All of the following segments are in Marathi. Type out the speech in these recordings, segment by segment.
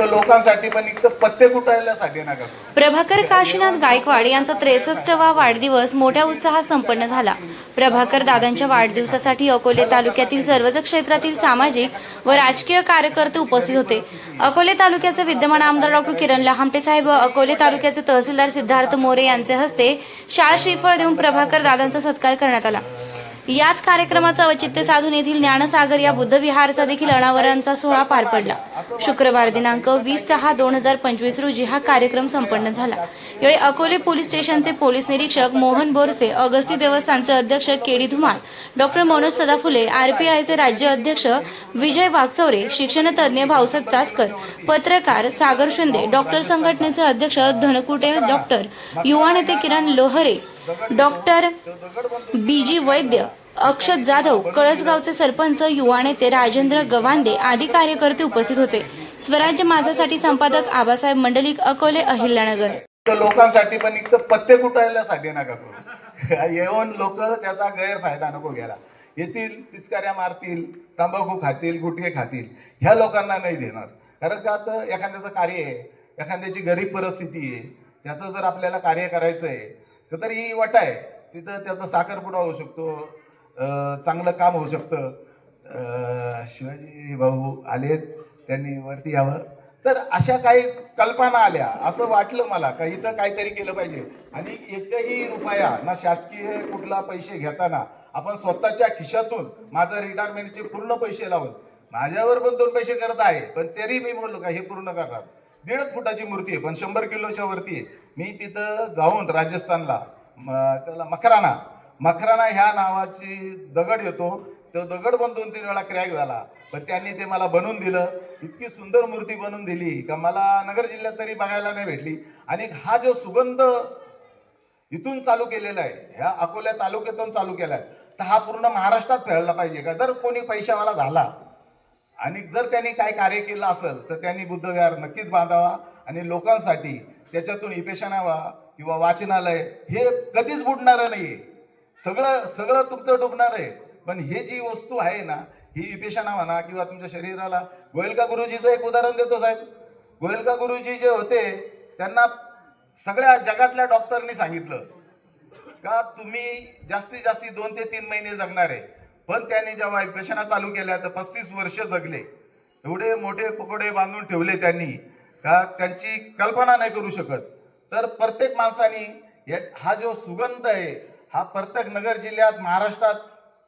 लोकांसाठी पण इथं पत्ते कुटायल्यासाठी नका प्रभाकर काशीनाथ गायकवाड यांचा त्रेसष्टवा वाढदिवस मोठ्या उत्साहात संपन्न झाला. प्रभाकर दादांच्या वाढदिवसासाठी अकोले तालुक्यातील सर्वच क्षेत्रातील सामाजिक व राजकीय कार्यकर्ते उपस्थित होते. अकोले तालुक्याचे विद्यमान आमदार डॉक्टर किरण लहामटे साहेब अकोले तालुक्याचे तहसीलदार सिद्धार्थ मोरे यांचे हस्ते शाळ श्रीफळ देऊन प्रभाकर दादांचा सत्कार करण्यात आला. याच कार्यक्रमाचं औचित्य साधून येथील ज्ञानसागर या बुद्धविहारचा देखील अनावरणाचा सोहळा पार पडला. शुक्रवार दिनांक वीस सहा दोन हजार पंचवीस रोजी हा कार्यक्रम संपन्न झाला. यावेळी अकोले पोलीस स्टेशनचे पोलीस निरीक्षक मोहन बोरसे अगस्ती देवस्थानचे अध्यक्ष केडी धुमाळ डॉक्टर मनोज सदाफुले आरपीआयचे राज्य अध्यक्ष विजय वागचौरे शिक्षणतज्ञ भाऊसाहेब चासकर पत्रकार सागर शिंदे डॉक्टर संघटनेचे अध्यक्ष धनकुटे डॉक्टर युवा नेते Kiran Lohare doctor B G Vaidya Akshat Jadhav कळसगावचे sarpanch युवा नेते राजेंद्र गवांदे आदी कार्यकर्ते उपस्थित होते. स्वराज्य माझ्यासाठी संपादक आबासाहेब मंडलिक अकोले अहिल्यानगर. लोकांसाठी पण इथं पत्ते कुटायलासाठी नका करू. येऊन लोक त्याचा गैरफायदा नको घ्यायला. येतील पिचकाऱ्या मारतील तंबाखू खातील गुटखे खातील ह्या लोकांना नाही देणार. कारण का तर एखाद्याचं कार्य आहे एखाद्याची गरीब परिस्थिती आहे त्याचं जर आपल्याला कार्य करायचं आहे तर ही वाट आहे. तिचं त्याचा साखरपुडा होऊ शकतो चांगलं काम होऊ शकतं. शिवाजी भाऊ आलेत त्यांनी वरती यावं. तर अशा काही कल्पना आल्या असं वाटलं मला का इथं काहीतरी केलं पाहिजे. आणि एकही रुपया ना शासकीय कुठला पैसे घेताना आपण स्वतःच्या खिशातून माझं रिटायरमेंटचे पूर्ण पैसे लावून माझ्यावर पण दोन पैसे करत आहे पण तरी मी बोललो का हे पूर्ण करणार? दीड फुटाची मूर्ती आहे पण शंभर किलोच्या वरती आहे. मी तिथं जाऊन राजस्थानला त्याला मकराना मकराना ह्या नावाची दगड येतो. तो दगड पण दोन तीन वेळा क्रॅक झाला पण त्यांनी ते मला बनवून दिलं. इतकी सुंदर मूर्ती बनवून दिली का मला नगर जिल्ह्यात तरी बघायला नाही भेटली. आणि हा जो सुगंध इथून चालू केलेला आहे ह्या अकोल्या तालुक्यातून चालू केला आहे तर हा पूर्ण महाराष्ट्रात फैलला पाहिजे का जर कोणी पैशावाला झाला आणि जर त्यांनी काय कार्य केलं असेल तर त्यांनी बुद्धविहार नक्कीच बांधावा आणि लोकांसाठी त्याच्यातून इपेशना व्हा किंवा वाचनालय हे कधीच बुडणारं नाहीये. सगळं सगळं तुमचं डुबणार आहे. पण हे जी वस्तू आहे ना ही इपेशना म्हणा किंवा तुमच्या शरीराला गोयलका गुरुजीचं एक उदाहरण देतो साहेब. गोयलका गुरुजी जे होते त्यांना सगळ्या जगातल्या डॉक्टरनी सांगितलं का तुम्ही जास्तीत जास्ती दोन ते तीन महिने जगणार आहे? पण त्यांनी जेव्हा पेशना चालू केल्या तर पस्तीस वर्ष जगले. एवढे मोठे पकोडे बांधून ठेवले त्यांनी का त्यांची कल्पना नाही करू शकत. तर प्रत्येक माणसाने हा जो सुगंध आहे हा प्रत्येक नगर जिल्ह्यात महाराष्ट्रात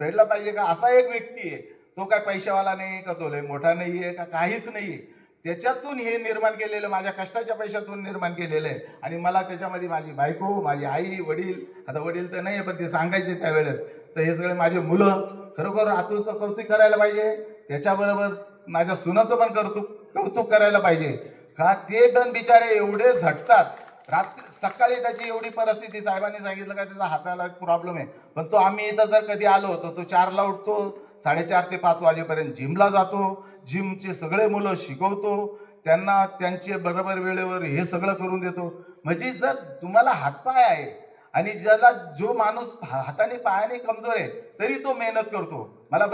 फेडला पाहिजे का? असा एक व्यक्ती आहे. तो काय पैशावाला नाही का तो लय मोठा नाही आहे का काहीच नाही आहे त्याच्यातून हे निर्माण केलेलं माझ्या कष्टाच्या पैशातून निर्माण केलेलं आहे. आणि मला त्याच्यामध्ये माझी बायको माझी आई वडील आता वडील तर नाही आहे, पण ते सांगायचे त्यावेळेस. तर हे सगळे माझे मुलं खरोखर आतूचं कौतुक करायला पाहिजे. त्याच्याबरोबर माझ्या सुनाचं पण कौतुक कौतुक करायला पाहिजे. का ते पण बिचारे एवढे झटतात. रात्री सकाळी त्याची एवढी परिस्थिती साहेबांनी सांगितलं का त्याचा हाताला प्रॉब्लेम आहे. पण तो आम्ही इथं जर कधी आलो तर तो चारला उठतो. साडेचार ते पाच वाजेपर्यंत जिमला जातो. जिमचे सगळे मुलं शिकवतो. त्यांना त्यांचे बरोबर वेळेवर हे सगळं करून देतो. म्हणजे जर तुम्हाला हातपाय आहे आणि ज्याला जो माणूस हाताने पायाने कमजोर आहे तरी तो मेहनत करतो. मला